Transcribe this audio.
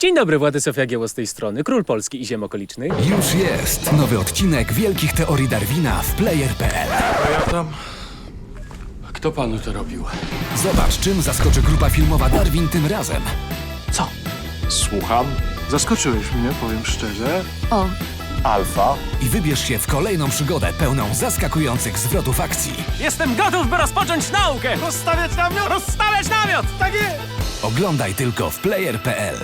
Dzień dobry, Władysław Jagieło z tej strony, król Polski i ziem okolicznych. Już jest nowy odcinek Wielkich Teorii Darwina w Player.pl. A ja tam... Kto panu to robił? Zobacz, czym zaskoczy grupa filmowa Darwin tym razem. Co? Słucham? Zaskoczyłeś mnie, powiem szczerze. O, Alfa? I wybierz się w kolejną przygodę pełną zaskakujących zwrotów akcji. Jestem gotów, by rozpocząć naukę! Rozstawiać namiot? Rozstawiać namiot! Tak jest! Oglądaj tylko w Player.pl.